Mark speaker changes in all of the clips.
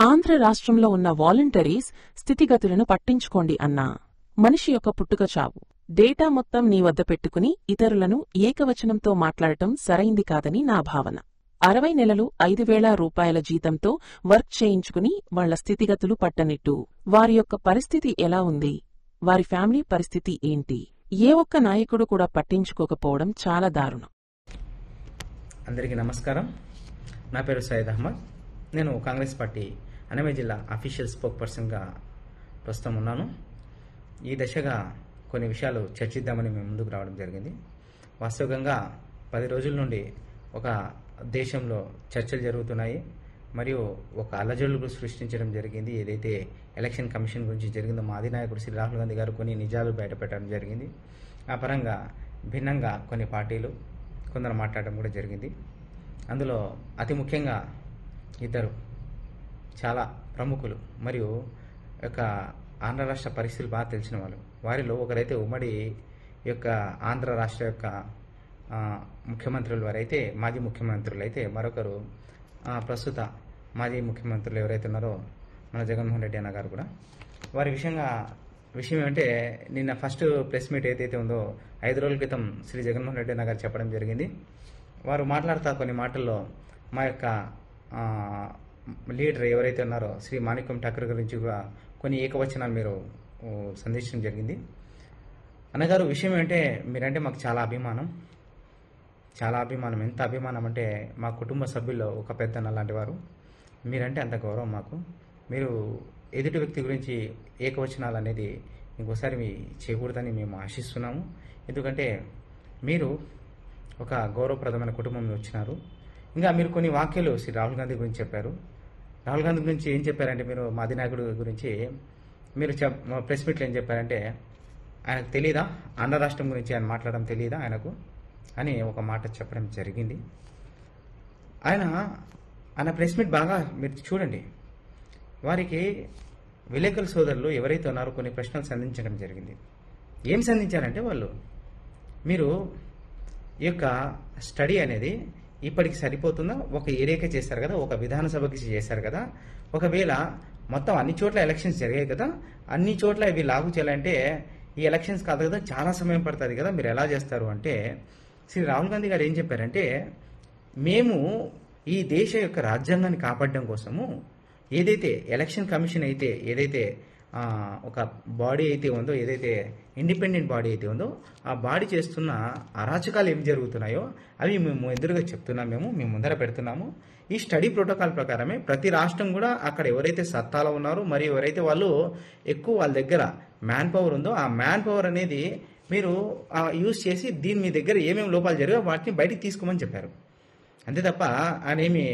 Speaker 1: ఆంధ్ర రాష్ట్రంలో ఉన్న వాలంటరీస్ స్థితిగతులను పట్టించుకోండి అన్నా. మనిషి యొక్క పుట్టుక చావు. డేటా మొత్తం నీ వద్ద పెట్టుకుని ఇతరులను ఏకవచనంతో మాట్లాడటం సరైంది కాదని నా భావన. అరవై నెలలు ఐదు వేల రూపాయల జీతంతో వర్క్ చేయించుకుని వాళ్ళ స్థితిగతులు పట్టనిట్టు. వారి యొక్క పరిస్థితి ఎలా ఉంది? వారి ఫ్యామిలీ పరిస్థితి ఏంటి? ఏ ఒక్క నాయకుడు కూడా పట్టించుకోకపోవడం చాలా దారుణం.
Speaker 2: అందరికీ నమస్కారం. నా పేరు సయ్యద్ అహ్మద్. నేను కాంగ్రెస్ పార్టీ అనమే జిల్లా అఫీషియల్ స్పోక్ పర్సన్గా ప్రస్తుతం ఉన్నాను. ఈ దశగా కొన్ని విషయాలు చర్చిద్దామని మేము ముందుకు రావడం జరిగింది. వాస్తవికంగా పది రోజుల నుండి ఒక దేశంలో చర్చలు జరుగుతున్నాయి. మరియు ఒక అలజడులు సృష్టించడం జరిగింది. ఏదైతే ఎలక్షన్ కమిషన్ గురించి జరిగిందో మా అధినాయకుడు శ్రీ రాహుల్ గాంధీ గారు కొన్ని నిజాలు బయటపెట్టడం జరిగింది. ఆ పరంగా భిన్నంగా కొన్ని పార్టీలు కొందరు మాట్లాడడం కూడా జరిగింది. అందులో అతి ముఖ్యంగా ఇద్దరు చాలా ప్రముఖులు మరియు యొక్క ఆంధ్ర రాష్ట్ర పరిస్థితులు బాగా తెలిసిన వాళ్ళు. వారిలో ఒకరైతే ఉమ్మడి యొక్క ఆంధ్ర రాష్ట్ర యొక్క ముఖ్యమంత్రులు వారైతే మాజీ ముఖ్యమంత్రులు అయితే మరొకరు ప్రస్తుత మాజీ ముఖ్యమంత్రులు ఎవరైతే ఉన్నారో మన జగన్మోహన్ రెడ్డి అన్న గారు కూడా. వారి విషయంగా విషయం ఏమంటే నిన్న ఫస్ట్ ప్రెస్ మీట్ ఏదైతే ఉందో ఐదు రోజుల క్రితం శ్రీ జగన్మోహన్ రెడ్డి అన్న గారు చెప్పడం జరిగింది. వారు మాట్లాడుతా కొన్ని మాటల్లో మా యొక్క లీడర్ ఎవరైతే ఉన్నారో శ్రీ మాణిక్యం ఠాకూర్ గురించి కూడా కొన్ని ఏకవచనాలు మీరు సందేశం జరిగింది. అన్నగారు విషయం ఏంటంటే మీరంటే మాకు చాలా అభిమానం. చాలా అభిమానం. ఎంత అభిమానం అంటే మా కుటుంబ సభ్యుల్లో ఒక పెద్దన్న లాంటి వారు. మీరంటే అంత గౌరవం మాకు. మీరు ఎదుటి వ్యక్తి గురించి ఏకవచనాలు అనేది ఇంకోసారి మీ చేయకూడదని మేము ఆశిస్తున్నాము. ఎందుకంటే మీరు ఒక గౌరవప్రదమైన కుటుంబం వచ్చినారు. ఇంకా మీరు కొన్ని వాక్యాలు శ్రీ రాహుల్ గాంధీ గురించి చెప్పారు. రాహుల్ గాంధీ గురించి ఏం చెప్పారంటే మీరు మా అధినాయకుడు గురించి మీరు చెప్ ప్రెస్ మీట్లో ఏం చెప్పారంటే ఆయనకు తెలియదా ఆంధ్ర రాష్ట్రం గురించి ఆయన మాట్లాడడం తెలియదా ఆయనకు? అని ఒక మాట చెప్పడం జరిగింది. ఆయన ఆయన ప్రెస్ మీట్ బాగా మీరు చూడండి. వారికి విలేకరుల సోదరులు ఎవరైతే ఉన్నారో కొన్ని ప్రశ్నలు సంధించడం జరిగింది. ఏం సంధించారంటే వాళ్ళు మీరు ఈ యొక్క స్టడీ అనేది ఇప్పటికి సరిపోతుందా? ఒక ఏరియాకే చేస్తారు కదా ఒక విధానసభకి చేశారు కదా. ఒకవేళ మొత్తం అన్ని చోట్ల ఎలక్షన్స్ జరిగాయి కదా అన్ని చోట్ల ఇవి లాగు చేయాలంటే ఈ ఎలక్షన్స్ కాదు కదా చాలా సమయం పడుతుంది కదా మీరు ఎలా చేస్తారు అంటే శ్రీ రాహుల్ గాంధీ గారు ఏం చెప్పారంటే మేము ఈ దేశ యొక్క రాజ్యాంగాన్ని కాపాడడం కోసము ఏదైతే ఎలక్షన్ కమిషన్ అయితే ఏదైతే ఒక బాడీ అయితే ఉందో ఏదైతే ఇండిపెండెంట్ బాడీ అయితే ఉందో ఆ బాడీ చేస్తున్న అరాచకాలు ఏం జరుగుతున్నాయో అవి మేము ఎదురుగా చెప్తున్నాం మేము మేము ముందర పెడుతున్నాము. ఈ స్టడీ ప్రోటోకాల్ ప్రకారమే ప్రతి రాష్ట్రం కూడా అక్కడ ఎవరైతే సత్తాలో ఉన్నారో మరి ఎవరైతే వాళ్ళు ఎక్కువ వాళ్ళ దగ్గర మ్యాన్ పవర్ ఉందో ఆ మ్యాన్ పవర్ అనేది మీరు యూజ్ చేసి దీని మీ దగ్గర ఏమేమి లోపాలు జరిగా వాటిని బయటికి తీసుకోమని చెప్పారు. అంతే తప్ప ఆయన ఏమి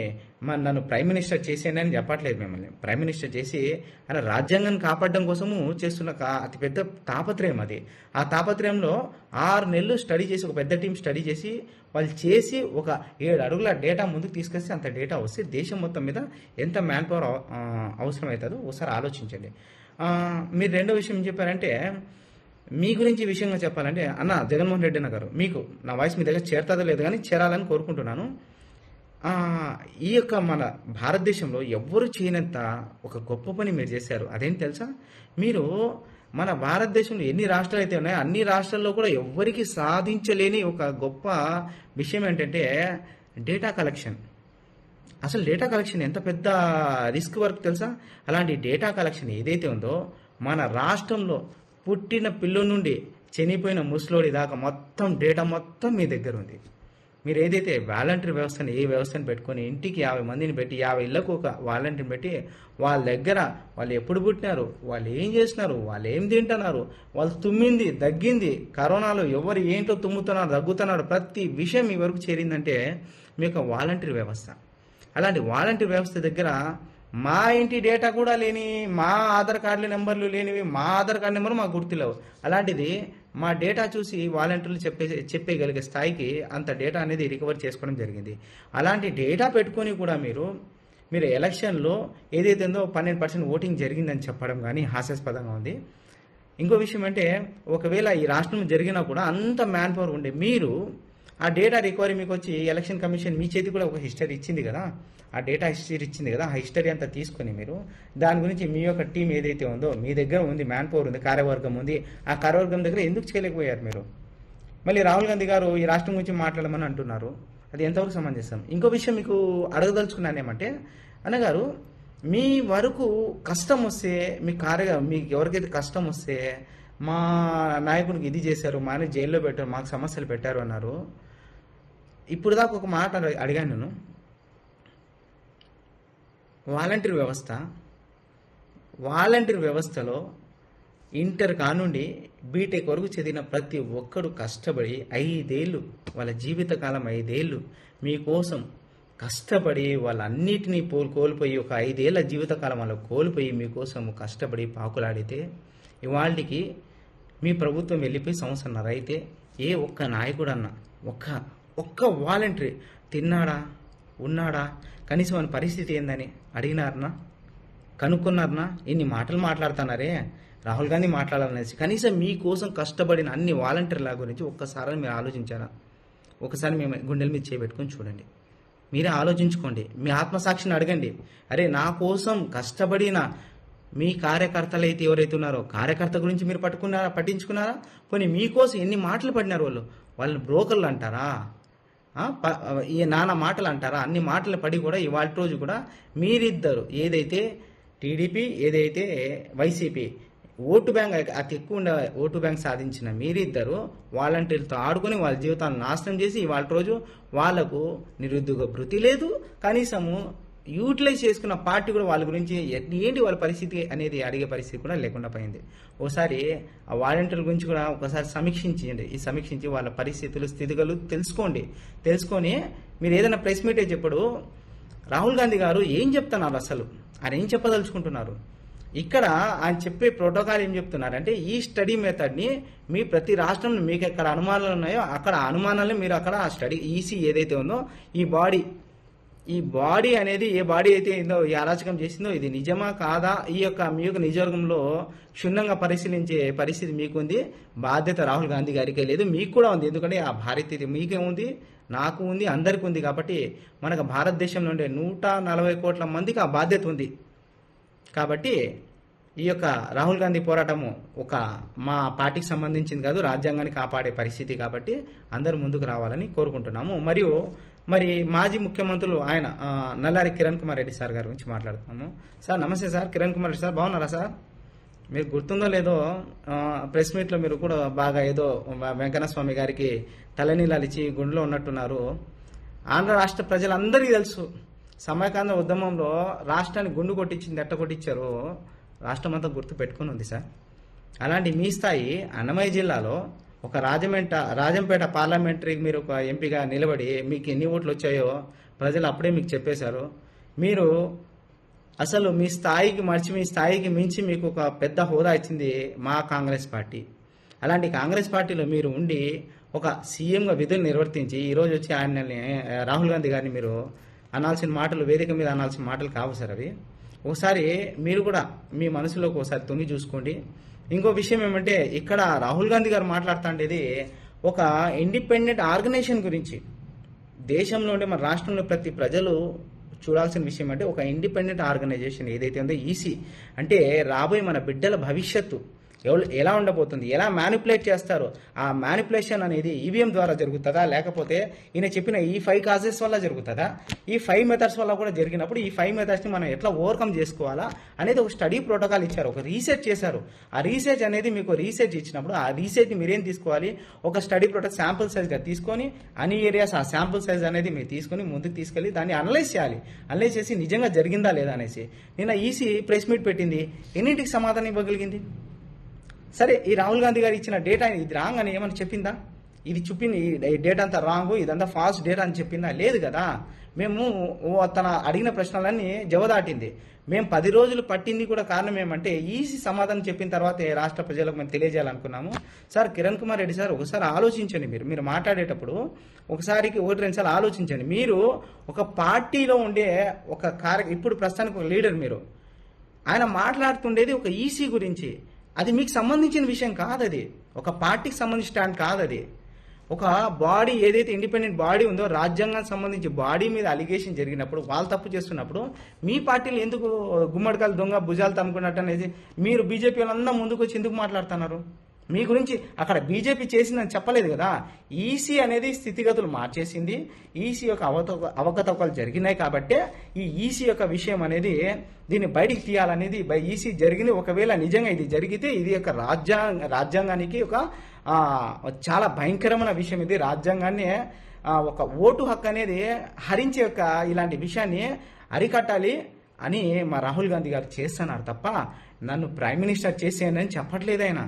Speaker 2: మరి నన్ను ప్రైమ్ మినిస్టర్ చేసేనని చెప్పట్లేదు మిమ్మల్ని. ప్రైమ్ మినిస్టర్ చేసి ఆయన రాజ్యాంగాన్ని కాపాడడం కోసము చేస్తున్న అతిపెద్ద తాపత్రయం అది. ఆ తాపత్రయంలో ఆరు నెలలు స్టడీ చేసి ఒక పెద్ద టీం స్టడీ చేసి వాళ్ళు చేసి ఒక ఏడు అడుగుల డేటా ముందుకు తీసుకొస్తే అంత డేటా వస్తే దేశం మొత్తం మీద ఎంత మ్యాన్ పవర్ అవసరం అవుతుందో ఒకసారి ఆలోచించండి. మీరు రెండో విషయం ఏం చెప్పారంటే మీ గురించి విషయంగా చెప్పాలంటే అన్న జగన్మోహన్ రెడ్డి అన్న గారు మీకు నా వాయిస్ మీ దగ్గర చేరుతుందో లేదు కానీ చేరాలని కోరుకుంటున్నాను. ఈ యొక్క మన భారతదేశంలో ఎవ్వరు చేయనంత ఒక గొప్ప పని మీరు చేశారు. అదేం తెలుసా? మీరు మన భారతదేశంలో ఎన్ని రాష్ట్రాలు అయితే ఉన్నాయో అన్ని రాష్ట్రాల్లో కూడా ఎవ్వరికి సాధించలేని ఒక గొప్ప విషయం ఏంటంటే డేటా కలెక్షన్. అసలు డేటా కలెక్షన్ ఎంత పెద్ద రిస్క్ వర్క్ తెలుసా? అలాంటి డేటా కలెక్షన్ ఏదైతే ఉందో మన రాష్ట్రంలో పుట్టిన పిల్ల నుండి చనిపోయిన ముసలోడి దాకా మొత్తం డేటా మొత్తం మీ దగ్గర ఉంది. మీరు ఏదైతే వాలంటీర్ వ్యవస్థను ఏ వ్యవస్థను పెట్టుకొని ఇంటికి యాభై మందిని పెట్టి యాభై ఇళ్ళకు ఒక వాలంటీర్ని పెట్టి వాళ్ళ దగ్గర వాళ్ళు ఎప్పుడు పుట్టినారు వాళ్ళు ఏం చేస్తున్నారు వాళ్ళు ఏం తింటున్నారు వాళ్ళు తుమ్మింది దగ్గింది కరోనాలో ఎవరు ఏంటో తుమ్ముతున్నారు దగ్గుతున్నారు ప్రతి విషయం మీ వరకు చేరిందంటే మీ యొక్క వాలంటీర్ వ్యవస్థ. అలాంటి వాలంటీర్ వ్యవస్థ దగ్గర మా ఇంటి డేటా కూడా లేని మా ఆధార్ కార్డుల నెంబర్లు లేనివి మా ఆధార్ కార్డు నెంబర్ మాకు గుర్తులేవు. అలాంటిది మా డేటా చూసి వాలంటీర్లు చెప్పే చెప్పేయగలిగే స్థాయికి అంత డేటా అనేది రికవర్ చేసుకోవడం జరిగింది. అలాంటి డేటా పెట్టుకొని కూడా మీరు మీరు ఎలక్షన్లో ఏదైతే ఉందో పన్నెండు పర్సెంట్ ఓటింగ్ జరిగిందని చెప్పడం కానీ హాస్యాస్పదంగా ఉంది. ఇంకో విషయం అంటే ఒకవేళ ఈ రాష్ట్రం జరిగినా కూడా అంత మ్యాన్ పవర్ ఉండే మీరు ఆ డేటా రికవరీ మీకు వచ్చి ఎలక్షన్ కమిషన్ మీ చేతి కూడా ఒక హిస్టరీ ఇచ్చింది కదా? ఆ డేటా హిస్టరీ ఇచ్చింది కదా? ఆ హిస్టరీ అంతా తీసుకొని మీరు దాని గురించి మీ యొక్క టీం ఏదైతే ఉందో మీ దగ్గర ఉంది మ్యాన్ పవర్ ఉంది కార్యవర్గం ఉంది ఆ కార్యవర్గం దగ్గర ఎందుకు చేయలేకపోయారు మీరు? మళ్ళీ రాహుల్ గాంధీ గారు ఈ రాష్ట్రం గురించి మాట్లాడమని అంటున్నారు. అది ఎంతవరకు సమంజసం? ఇంకో విషయం మీకు అడగదలుచుకున్నాను ఏమంటే అన్నగారు మీ వరకు కష్టం వస్తే మీ కార్య మీకు ఎవరికైతే కష్టం వస్తే మా నాయకునికి ఇది చేశారు మా ఆయన జైల్లో పెట్టారు మాకు సమస్యలు పెట్టారు అన్నారు. ఇప్పుడు దాకా ఒక మాట అడిగాను నేను. వాలంటీర్ వ్యవస్థ వాలంటీర్ వ్యవస్థలో ఇంటర్ కానుండి బీటెక్ వరకు చదివిన ప్రతి ఒక్కడు కష్టపడి ఐదేళ్ళు వాళ్ళ జీవితకాలం ఐదేళ్ళు మీకోసం కష్టపడి వాళ్ళన్నిటినీ పోల్ కోల్పోయి ఒక ఐదేళ్ళ జీవితకాలం వాళ్ళు కోల్పోయి మీకోసం కష్టపడి పాకులాడితే ఇవాళకి మీ ప్రభుత్వం వెళ్ళిపోయి సంవత్సరన్నర అయితే ఏ ఒక్క నాయకుడు అన్న ఒక్క ఒక్క వాలంటరీ తిన్నాడా ఉన్నాడా కనీసం అని పరిస్థితి ఏందని అడిగినారనా? కనుక్కున్నారనా? ఇన్ని మాటలు మాట్లాడుతున్నారే? రాహుల్ గాంధీ మాట్లాడాలనేసి. కనీసం మీకోసం కష్టపడిన అన్ని వాలంటీర్ల గురించి ఒక్కసారి మీరు ఆలోచించారా? ఒకసారి మేము గుండెల మీద చేపెట్టుకొని చూడండి. మీరే ఆలోచించుకోండి. మీ ఆత్మసాక్షిని అడగండి. అరే నా కోసం కష్టపడిన మీ కార్యకర్తలు అయితే ఎవరైతే ఉన్నారో కార్యకర్త గురించి మీరు పట్టుకున్నారా పట్టించుకున్నారా? కొన్ని మీకోసం ఎన్ని మాటలు పడినారు వాళ్ళు? వాళ్ళని బ్రోకర్లు అంటారా? ఈ నానా మాటలు అంటారా? అన్ని మాటలు పడి కూడా ఇవాళ రోజు కూడా మీరిద్దరు ఏదైతే టీడీపీ ఏదైతే వైసీపీ ఓటు బ్యాంక్ అతి ఎక్కువ ఉండే ఓటు బ్యాంక్ సాధించిన మీరిద్దరు వాలంటీర్లతో ఆడుకొని వాళ్ళ జీవితాలను నాశనం చేసి ఇవాళ రోజు వాళ్ళకు నిరుద్యోగ భృతి లేదు కనీసము యూటిలైజ్ చేసుకున్న పార్టీ కూడా వాళ్ళ గురించి ఏంటి వాళ్ళ పరిస్థితి అనేది అడిగే పరిస్థితి కూడా లేకుండా పోయింది. ఒకసారి ఆ వాలంటీర్ల గురించి కూడా ఒకసారి సమీక్షించండి ఈ సమీక్షించి వాళ్ళ పరిస్థితులు స్థితిగలు తెలుసుకోండి. తెలుసుకొని మీరు ఏదైనా ప్రెస్ మీట్ చెప్పడు రాహుల్ గాంధీ గారు ఏం చెప్తున్నారు అసలు? ఆయన ఏం చెప్పదలుచుకుంటున్నారు? ఇక్కడ ఆయన చెప్పే ప్రోటోకాల్ ఏం చెప్తున్నారంటే ఈ స్టడీ మెథడ్ని మీ ప్రతి రాష్ట్రంలో మీకు ఎక్కడ అనుమానాలు ఉన్నాయో అక్కడ అనుమానాలు మీరు అక్కడ ఆ స్టడీ ఈసీ ఏదైతే ఉందో ఈ బాడీ ఈ బాడీ అనేది ఏ బాడీ అయితే ఏందో ఈ అరాచకం చేసిందో ఇది నిజమా కాదా? ఈ యొక్క మీ యొక్క నిజవర్గంలో క్షుణ్ణంగా పరిశీలించే పరిస్థితి మీకుంది. బాధ్యత రాహుల్ గాంధీ గారికి లేదు. మీకు కూడా ఉంది. ఎందుకంటే ఆ భారతీయ మీకే ఉంది నాకు ఉంది అందరికీ ఉంది కాబట్టి మనకు భారతదేశంలో ఉండే నూట నలభై కోట్ల మందికి ఆ బాధ్యత ఉంది. కాబట్టి ఈ యొక్క రాహుల్ గాంధీ పోరాటము ఒక మా పార్టీకి సంబంధించింది కాదు రాజ్యాంగాన్ని కాపాడే పరిస్థితి కాబట్టి అందరూ ముందుకు రావాలని కోరుకుంటున్నాము. మరియు మరి మాజీ ముఖ్యమంత్రులు ఆయన నల్లారి కిరణ్ కుమార్ రెడ్డి సార్ గారి గురించి మాట్లాడుతున్నాము. సార్ నమస్తే సార్. కిరణ్ కుమార్ రెడ్డి సార్ బాగున్నారా సార్? మీరు గుర్తుందో లేదో ప్రెస్ మీట్లో మీరు కూడా బాగా ఏదో వెంకటస్వామి స్వామి గారికి తలనీలాలు ఇచ్చి గుండెలో ఉన్నట్టున్నారు. ఆంధ్ర రాష్ట్ర ప్రజలందరికీ తెలుసు. సమయకాంధ్ర ఉద్యమంలో రాష్ట్రాన్ని గుండు కొట్టించింది ఎట్ట కొట్టించారు? రాష్ట్రం అంతా గుర్తు పెట్టుకుని ఉంది సార్. అలాంటి మీ స్థాయి అన్నమయ్య జిల్లాలో ఒక రాజమంట రాజంపేట పార్లమెంటరీకి మీరు ఒక ఎంపీగా నిలబడి మీకు ఎన్ని ఓట్లు వచ్చాయో ప్రజలు అప్పుడే మీకు చెప్పేశారు. మీరు అసలు మీ స్థాయికి మర్చి మీ స్థాయికి మించి మీకు ఒక పెద్ద హోదా ఇచ్చింది మా కాంగ్రెస్ పార్టీ. అలాంటి కాంగ్రెస్ పార్టీలో మీరు ఉండి ఒక సీఎంగా విధులు నిర్వర్తించి ఈరోజు వచ్చి ఆయనని రాహుల్ గాంధీ గారిని మీరు అనాల్సిన మాటలు వేదిక మీద అనాల్సిన మాటలు కావు సార్ అవి. ఒకసారి మీరు కూడా మీ మనసులోకి ఒకసారి తొంగి చూసుకోండి. ఇంకో విషయం ఏమంటే ఇక్కడ రాహుల్ గాంధీ గారు మాట్లాడుతుండేది ఒక ఇండిపెండెంట్ ఆర్గనైజేషన్ గురించి. దేశంలో ఉండే మన రాష్ట్రంలో ప్రతి ప్రజలు చూడాల్సిన విషయం అంటే ఒక ఇండిపెండెంట్ ఆర్గనైజేషన్ ఏదైతే ఉందో ఈసీ. అంటే రాబోయే మన బిడ్డల భవిష్యత్తు. ఎలా ఉండబోతుంది? ఎలా మ్యానిపులేట్ చేస్తారు? ఆ మ్యానిపులేషన్ అనేది ఈవీఎం ద్వారా జరుగుతుందా? లేకపోతే ఈయన చెప్పిన ఈ ఫైవ్ కాజెస్ వల్ల జరుగుతుందా? ఈ ఫైవ్ మెథడ్స్ వల్ల కూడా జరిగినప్పుడు ఈ ఫైవ్ మెథడ్స్ని మనం ఎట్లా ఓవర్కమ్ చేసుకోవాలా అనేది ఒక స్టడీ ప్రోటోకాల్ ఇచ్చారు ఒక రీసెర్చ్ చేశారు. ఆ రీసెర్చ్ అనేది మీకు రీసెర్చ్ ఇచ్చినప్పుడు ఆ రీసెర్చ్ని మీరేం తీసుకోవాలి? ఒక స్టడీ ప్రోటోకాల్ శాంపుల్ సైజ్గా తీసుకొని అన్ని ఏరియాస్ ఆ శాంపుల్ సైజ్ అనేది మీరు తీసుకొని ముందుకు తీసుకెళ్ళి దాన్ని అనలైజ్ చేయాలి. అనలైజ్ చేసి నిజంగా జరిగిందా లేదా అనేసి. నిన్న ఈసీ ప్రెస్ మీట్ పెట్టింది. ఎన్నింటికి సమాధానం ఇవ్వగలిగింది? సరే ఈ రాహుల్ గాంధీ గారు ఇచ్చిన డేటా ఇది రాంగ్ అని ఏమని చెప్పిందా? ఇది చూపింది ఈ డేటా అంతా రాంగ్ ఇదంతా ఫాస్ట్ డేటా అని చెప్పిందా? లేదు కదా. మేము తన అడిగిన ప్రశ్నలన్నీ జవదాటింది. మేము పది రోజులు పట్టింది కూడా కారణం ఏమంటే ఈసీ సమాధానం చెప్పిన తర్వాతే రాష్ట్ర ప్రజలకు మేము తెలియజేయాలనుకున్నాము. సార్ కిరణ్ కుమార్ రెడ్డి సార్ ఒకసారి ఆలోచించండి మీరు. మీరు మాట్లాడేటప్పుడు ఒకసారికి ఒకటి రెండు సార్లు ఆలోచించండి. మీరు ఒక పార్టీలో ఉండే ఒక కార్య ఇప్పుడు ప్రస్తుతానికి ఒక లీడర్ మీరు. ఆయన మాట్లాడుతుండేది ఒక ఈసీ గురించి. అది మీకు సంబంధించిన విషయం కాదు అది ఒక పార్టీకి సంబంధించిన స్టాండ్ కాదు అది ఒక బాడీ ఏదైతే ఇండిపెండెంట్ బాడీ ఉందో రాజ్యాంగానికి సంబంధించి బాడీ మీద అలిగేషన్ జరిగినప్పుడు వాళ్ళు తప్పు చేస్తున్నప్పుడు మీ పార్టీలు ఎందుకు గుమ్మడికాయలు దొంగ భుజాలు తమ్ముకున్నట్టు అనేది మీరు బీజేపీ వాళ్ళందరూ ముందుకు వచ్చి ఎందుకు మాట్లాడుతున్నారు? మీ గురించి అక్కడ బీజేపీ చేసిందని చెప్పలేదు కదా. ఈసీ అనేది స్థితిగతులు మార్చేసింది. ఈసీ యొక్క అవత అవకతవకలు జరిగినాయి కాబట్టే ఈ ఈసీ యొక్క విషయం అనేది దీన్ని బయటికి తీయాలనేది ఈసీ జరిగింది. ఒకవేళ నిజంగా ఇది జరిగితే ఇది ఒక రాజ్యాంగ రాజ్యాంగానికి ఒక చాలా భయంకరమైన విషయం ఇది. రాజ్యాంగాన్ని ఒక ఓటు హక్కు అనేది హరించే యొక్క ఇలాంటి విషయాన్ని అరికట్టాలి అని మా రాహుల్ గాంధీ గారు చేస్తున్నారు తప్ప నన్ను ప్రైమ్ మినిస్టర్ చేసేయనని చెప్పట్లేదు ఆయన.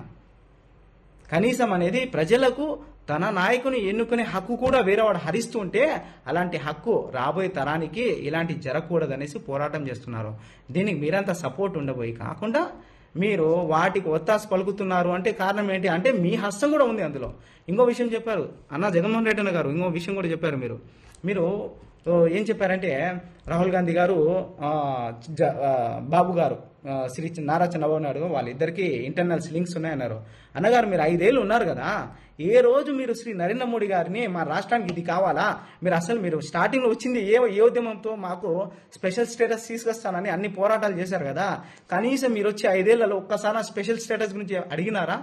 Speaker 2: కనీసం అనేది ప్రజలకు తన నాయకుని ఎన్నుకునే హక్కు కూడా వేరేవాడు హరిస్తుంటే అలాంటి హక్కు రాబోయే తరానికి ఇలాంటి జరగకూడదనేసి పోరాటం చేస్తున్నారు. దీనికి మీరంతా సపోర్ట్ ఉండబోయి కాకుండా మీరు వాటికి ఒత్తాసు పలుకుతున్నారు అంటే కారణం ఏంటి అంటే మీ హస్తం కూడా ఉంది అందులో. ఇంకో విషయం చెప్పారు. అన్న జగన్మోహన్ రెడ్డి అన్న గారు ఇంకో విషయం కూడా చెప్పారు మీరు. మీరు ఏం చెప్పారంటే రాహుల్ గాంధీ గారు జ- బాబు గారు శ్రీ నారా చంద్రబాబు నాయుడు గారు వాళ్ళిద్దరికి ఇంటర్నల్స్ లింక్స్ ఉన్నాయన్నారు. అన్నగారు మీరు ఐదేళ్ళు ఉన్నారు కదా ఏ రోజు మీరు శ్రీ నరేంద్ర మోడీ గారిని మా రాష్ట్రానికి ఇది కావాలా? మీరు అసలు మీరు స్టార్టింగ్లో వచ్చింది ఏ ఏ ఉద్యమంతో మాకు స్పెషల్ స్టేటస్ తీసుకొస్తానని అన్ని పోరాటాలు చేశారు కదా కనీసం మీరు వచ్చి ఐదేళ్ళలో ఒక్కసారి స్పెషల్ స్టేటస్ గురించి అడిగినారా?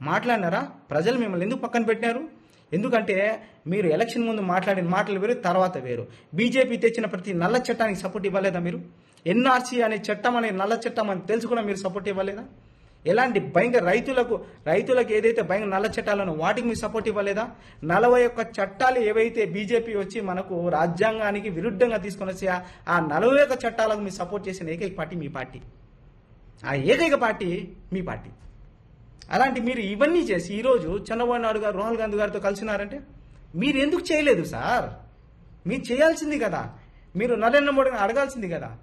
Speaker 2: మాట్లాడినారా? ప్రజలు మిమ్మల్ని ఎందుకు పక్కన పెట్టినారు? ఎందుకంటే మీరు ఎలక్షన్ ముందు మాట్లాడిన మాటలు వేరు తర్వాత వేరు. బీజేపీ తెచ్చిన ప్రతి నల్ల చట్టానికి సపోర్ట్ ఇవ్వలేదా మీరు? ఎన్ఆర్సీ అనే చట్టం అనే నల్ల చట్టం అని తెలుసుకున్నా మీరు సపోర్ట్ ఇవ్వలేదా? ఎలాంటి భయంకర రైతులకు రైతులకు ఏదైతే భయంకర నల్ల చట్టాలను వాటికి మీరు సపోర్ట్ ఇవ్వలేదా? నలభై ఒక్క చట్టాలు ఏవైతే బీజేపీ వచ్చి మనకు రాజ్యాంగానికి విరుద్ధంగా తీసుకొని వచ్చి ఆ- ఆ నలభై ఒక్క చట్టాలకు మీరు సపోర్ట్ చేసిన ఏకైక పార్టీ మీ పార్టీ. ఆ ఏకైక పార్టీ మీ పార్టీ. అలాంటి మీరు ఇవన్నీ చేసి ఈరోజు చంద్రబాబు నాయుడు గారు రాహుల్ గాంధీ గారితో కలిసినారంటే మీరు ఎందుకు చేయలేదు సార్? మీరు చేయాల్సింది కదా. మీరు నరేంద్ర మోడీని అడగాల్సింది కదా.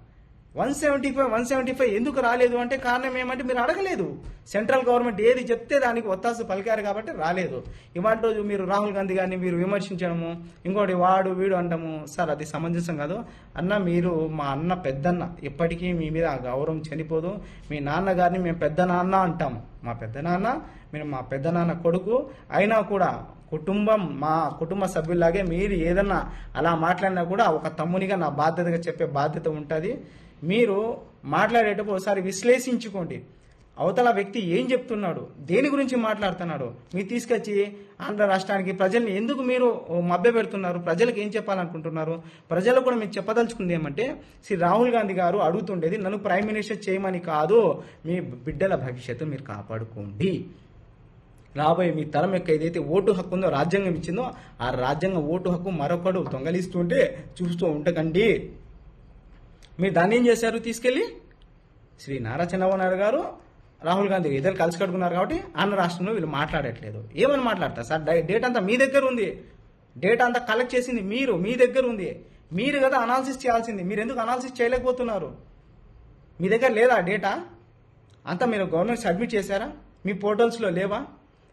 Speaker 2: One seventy five one seventy five ఎందుకు రాలేదు అంటే కారణం ఏమంటే మీరు అడగలేదు. సెంట్రల్ గవర్నమెంట్ ఏది చెప్తే దానికి ఒత్తాసు పలికారు కాబట్టి రాలేదు. ఇవాటి రోజు మీరు రాహుల్ గాంధీ గారిని మీరు విమర్శించడము ఇంకోటి వాడు వీడు అంటాము సార్ అది సమంజసం కాదు. అన్న మీరు మా అన్న పెద్దన్న ఇప్పటికీ మీ మీద ఆ గౌరవం చనిపోదు. మీ నాన్నగారిని మేము పెద్ద నాన్న అంటాము మా పెద్ద నాన్న మీరు మా పెద్ద నాన్న కొడుకు. అయినా కూడా కుటుంబం మా కుటుంబ సభ్యుల్లాగే మీరు ఏదన్నా అలా మాట్లాడినా కూడా ఒక తమ్మునిగా నా బాధ్యతగా చెప్పే బాధ్యత ఉంటుంది. మీరు మాట్లాడేటప్పుడు ఒకసారి విశ్లేషించుకోండి. అవతల వ్యక్తి ఏం చెప్తున్నాడు? దేని గురించి మాట్లాడుతున్నాడు? మీరు తీసుకొచ్చి ఆంధ్ర రాష్ట్రానికి ప్రజల్ని ఎందుకు మీరు మభ్య పెడుతున్నారు? ప్రజలకు ఏం చెప్పాలనుకుంటున్నారు? ప్రజలకు కూడా మీరు చెప్పదలుచుకుంది ఏమంటే శ్రీ రాహుల్ గాంధీ గారు అడుగుతుండేది నన్ను ప్రైమ్ మినిస్టర్ చేయమని కాదు మీ బిడ్డల భవిష్యత్తు మీరు కాపాడుకోండి. రాబోయే మీ తరం యొక్క ఏదైతే ఓటు హక్కు ఉందో రాజ్యాంగం ఇచ్చిందో ఆ రాజ్యాంగ ఓటు హక్కు మరొకడు దొంగలిస్తుంటే చూస్తూ ఉండకండి. మీరు దాన్ని ఏం చేశారు? తీసుకెళ్ళి శ్రీ నారా చంద్రబాబు నాయుడు గారు రాహుల్ గాంధీ ఇద్దరు కలిసి కట్టుకున్నారు కాబట్టి ఆంధ్ర రాష్ట్రంలో వీళ్ళు మాట్లాడట్లేదు. ఏమని మాట్లాడతారు సార్? డేట్ డేటా అంతా మీ దగ్గర ఉంది. డేటా అంతా కలెక్ట్ చేసింది మీరు మీ దగ్గర ఉంది. మీరు కదా అనాలిసిస్ చేయాల్సింది. మీరు ఎందుకు అనాలిసిస్ చేయలేకపోతున్నారు? మీ దగ్గర లేదా డేటా? అంతా మీరు గవర్నమెంట్ సబ్మిట్ చేశారా? మీ పోర్టల్స్లో లేవా?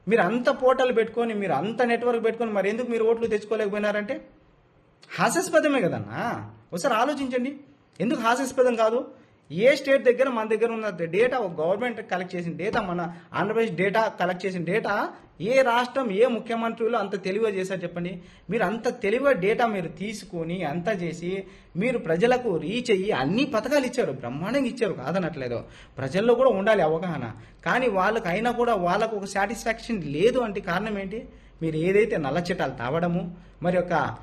Speaker 2: మీరు అంత పోర్టల్ పెట్టుకొని మీరు అంత నెట్వర్క్ పెట్టుకొని మరి ఎందుకు మీరు ఓట్లు తెచ్చుకోలేకపోయినారంటే? హాస్యాస్పదమే కదన్నా. ఒకసారి ఆలోచించండి. ఎందుకు హాస్యాస్పదం కాదు? ఏ స్టేట్ దగ్గర మన దగ్గర ఉన్న డేటా ఒక గవర్నమెంట్ కలెక్ట్ చేసిన డేటా మన ఆంధ్రప్రదేశ్ డేటా కలెక్ట్ చేసిన డేటా ఏ రాష్ట్రం ఏ ముఖ్యమంత్రులు అంత తెలివిగా చేశారు చెప్పండి? మీరు అంత తెలివిగా డేటా మీరు తీసుకొని అంతా చేసి మీరు ప్రజలకు రీచ్ అయ్యి అన్ని పథకాలు ఇచ్చారు. బ్రహ్మాండంగా ఇచ్చారు. కాదనట్లేదు. ప్రజల్లో కూడా ఉండాలి అవగాహన. కానీ వాళ్ళకి అయినా కూడా వాళ్ళకు ఒక సాటిస్ఫాక్షన్ లేదు అంటే కారణం ఏంటి? మీరు ఏదైతే నల్ల చట్టాలు తావడము మరి యొక్క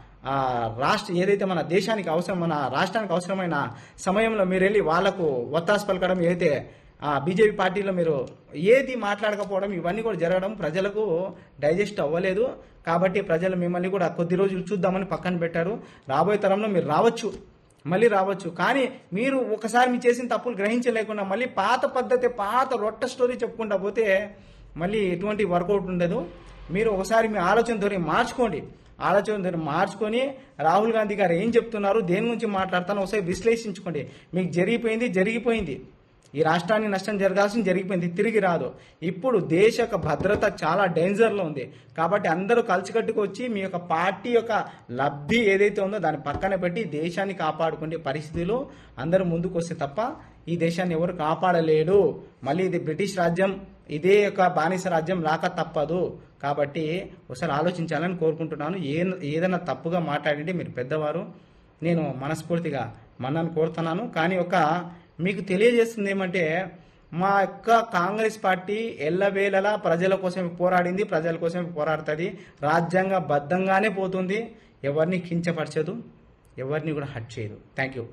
Speaker 2: రాష్ట్ర ఏదైతే మన దేశానికి అవసరం మన రాష్ట్రానికి అవసరమైన సమయంలో మీరు వెళ్ళి వాళ్ళకు ఒత్తాసు పలకడం ఏదైతే బీజేపీ పార్టీలో మీరు ఏది మాట్లాడకపోవడం ఇవన్నీ కూడా జరగడం ప్రజలకు డైజెస్ట్ అవ్వలేదు. కాబట్టి ప్రజలు మిమ్మల్ని కూడా కొద్ది రోజులు చూద్దామని పక్కన పెట్టారు. రాబోయే తరంలో మీరు రావచ్చు. మళ్ళీ రావచ్చు. కానీ మీరు ఒకసారి మీరు చేసిన తప్పులు గ్రహించలేకుండా మళ్ళీ పాత పద్ధతి పాత రొట్ట స్టోరీ చెప్పుకుంటా పోతే మళ్ళీ ఎటువంటి వర్కౌట్ ఉండదు. మీరు ఒకసారి మీ ఆలోచన ధోరణి మార్చుకోండి. ఆలోచన మార్చుకొని రాహుల్ గాంధీ గారు ఏం చెప్తున్నారు? దేని గురించి మాట్లాడతానో ఒకసారి విశ్లేషించుకోండి. మీకు జరిగిపోయింది జరిగిపోయింది. ఈ రాష్ట్రానికి నష్టం జరగాల్సింది జరిగిపోయింది తిరిగి రాదు. ఇప్పుడు దేశ యొక్క భద్రత చాలా డేంజర్లో ఉంది. కాబట్టి అందరూ కలిసికట్టుకు వచ్చి మీ యొక్క పార్టీ యొక్క లబ్ధి ఏదైతే ఉందో దాన్ని పక్కన పెట్టి దేశాన్ని కాపాడుకునే పరిస్థితిలో అందరూ ముందుకు వస్తే తప్ప ఈ దేశాన్ని ఎవరు కాపాడలేడు. మళ్ళీ ఇది బ్రిటిష్ రాజ్యం ఇదే యొక్క బానిస రాజ్యం రాక తప్పదు. కాబట్టి ఒకసారి ఆలోచించాలని కోరుకుంటున్నాను. ఏ ఏదైనా తప్పుగా మాట్లాడింటే మీరు పెద్దవారు. నేను మనస్ఫూర్తిగా మన్నాను కోరుతున్నాను. కానీ ఒక మీకు తెలియజేస్తుంది ఏమంటే మా యొక్క కాంగ్రెస్ పార్టీ ఎల్లవేళలా ప్రజల కోసం పోరాడింది ప్రజల కోసం పోరాడుతుంది. రాజ్యాంగ బద్ధంగానే పోతుంది. ఎవరిని కించపరచదు ఎవరిని కూడా హట్ చేయదు. Thank you